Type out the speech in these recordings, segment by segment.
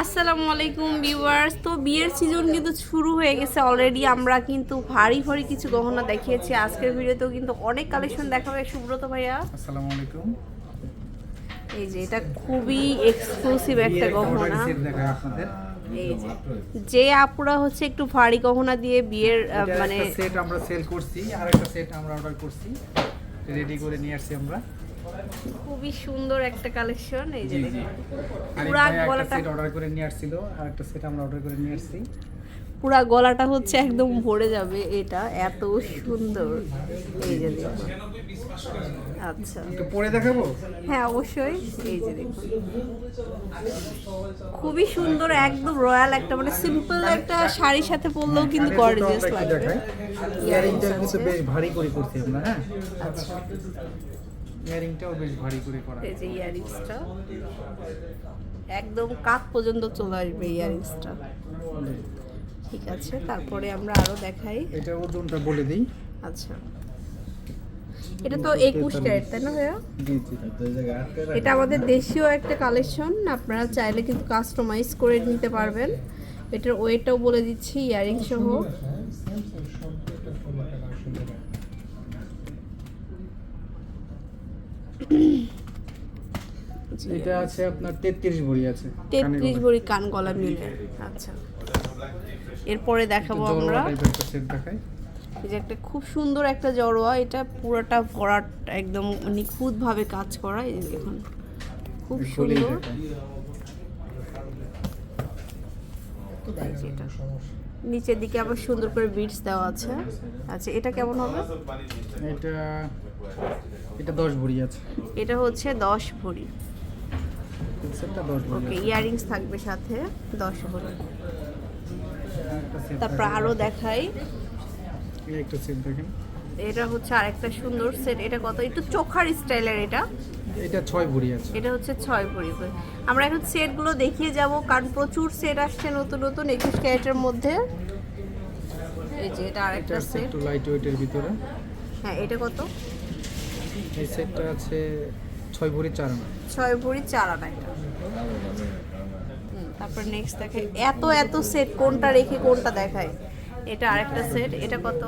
আসসালামু আলাইকুম ভিউয়ার্স। তো বিয়ের সিজন কিন্তু শুরু হয়ে গেছে অলরেডি আমরা কিন্তু ভারী ভারী কিছু গহনা দেখিয়েছি। আজকের ভিডিওতেও কিন্তু অনেক কালেকশন দেখাবে সুব্রত ভাইয়া। আসসালামু আলাইকুম এই যে এটা খুবই এক্সক্লুসিভ একটা গহনা। যে আপুরা হচ্ছে একটু ভারী গহনা দিয়ে বিয়ের মানে সেট আমরা সেল করছি। আর একটা সেট আমরা অর্ডার করছি। রেডি করে নিয়ে আসছি আমরা। খুবই সুন্দর একটা কালেকশন এই যে। পুরা গলাটা- সেট অর্ডার করে নিয়ে আসছিল আর একটা সেট আমরা অর্ডার করে নিয়ে আসছি। পুরা গলাটা হচ্ছে একদম ভরে যাবে এটা এত সুন্দর। এই যে দেখুন। আচ্ছা। পরে দেখাবো? হ্যাঁ অবশ্যই। এই যে দেখুন। খুবই সুন্দর একদম রয়্যাল একটা মানে সিম্পল একটা শাড়ির সাথে পরলেও কিন্তু গর্জিয়াস লাগবে। ইয়ারিংটা কিন্তু বেশ ভারী করে করছি আমরা হ্যাঁ? আচ্ছা। ইয়ারিংটাও বেশ ভারী করে করা এই যে ইয়ারিংসটা। একদম কাক পর্যন্ত চলে আসবে ইয়ারিংসটা। ঠিক আছে তারপরে আমরা আরও দেখাই। এটা ওজনটা বলে দিই। আচ্ছা। এটা তো একুশ ক্যারেট তাই না ভাইয়া? জি জি। এটা আমাদের দেশীয় একটা কালেকশন আপনারা চাইলে কিন্তু কাস্টমাইজ করে নিতে পারবেন। এটার ওয়েটটাও বলে দিচ্ছি ইয়ারিং সহ এটা আছে আপনার 33 ভরি আছে। তেত্রিশ ভরি কান গলা মিলে। আচ্ছা। এরপরে দেখাবো আমরা। এই যে একটা খুব সুন্দর একটা জড়োয়া এটা পুরোটা করার একদম নিখুঁত ভাবে কাজ করা এই দেখুন। খুব সুন্দর। এটা। নিচের দিকে আবার সুন্দর করে বিটস দেওয়া আছে। আচ্ছা এটা কেমন হবে? এটা এটা 10 ভরি আছে। এটা হচ্ছে দশ ভরি। সেটটা 10 ভরি ওকে ইয়ারিংস থাকবে সাথে দশ ভরি। একটা তারপর। আরও দেখাই। এটা হচ্ছে আরেকটা সুন্দর সেট এটা কত? একটু চোখার স্টাইলের এটা। এটা 6 ভরি আছে। এটা হচ্ছে ছয় ভরি। করে। আমরা এখন সেটগুলো দেখিয়ে যাব কারণ প্রচুর সেট আসছে নতুন নতুন একুশ ক্যারেটের মধ্যে। এই যে এটা আরেকটা সেট একটু লাইট ওয়েটের ভিতরে। হ্যাঁ এটা কত? এই সেটটা আছে 6 ভরি 4 আনা। ছয় ভরি চার আনা এটা। তারপর নেক্সট দেখে এত এত সেট কোনটা রেখে কোনটা দেখায়? এটা আরেকটা সেট এটা কত?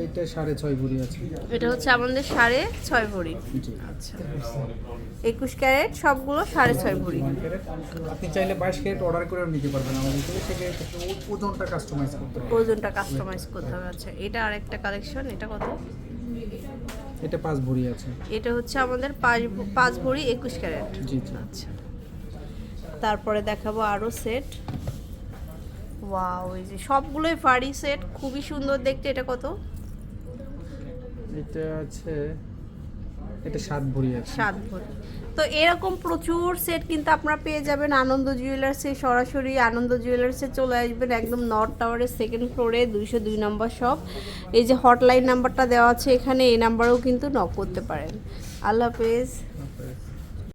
এইটা 6.5 ভরি আছে। এটা হচ্ছে আমাদের সাড়ে ছয় ভরি। আচ্ছা। একুশ ক্যারেট সবগুলো সাড়ে ছয় ভরি। আপনি চাইলে 22 ক্যারেট অর্ডার করেও নিতে পারবেন আমাদের থেকে। সেক্ষেত্রে ওজনটা কাস্টমাইজ করতে হবে। ওজনটা কাস্টমাইজ করতে হবে। আচ্ছা এটা আরেকটা কালেকশন এটা কত? এটা 5 ভরি আছে। এটা হচ্ছে আমাদের পাঁচ পাঁচ ভরি একুশ ক্যারেট। জি আচ্ছা। তারপরে দেখাবো আরও সেট ওয়াও এই যে সবগুলোই ভারী সেট খুবই সুন্দর দেখতে। এটা কত? এটা আছে, এটা সাত ভরি আছে। সাত ভরি। তো এরকম প্রচুর সেট কিন্তু আপনারা পেয়ে যাবেন। আনন্দ জুয়েলার্সে সরাসরি আনন্দ জুয়েলার্সে চলে আসবেন একদম নর্থ টাওয়ারের সেকেন্ড ফ্লোরে দুইশো দুই নম্বর শপ এই যে হটলাইন নাম্বারটা দেওয়া আছে এখানে, এই নাম্বারেও কিন্তু নক করতে পারেন। আল্লাহ হাফেজ।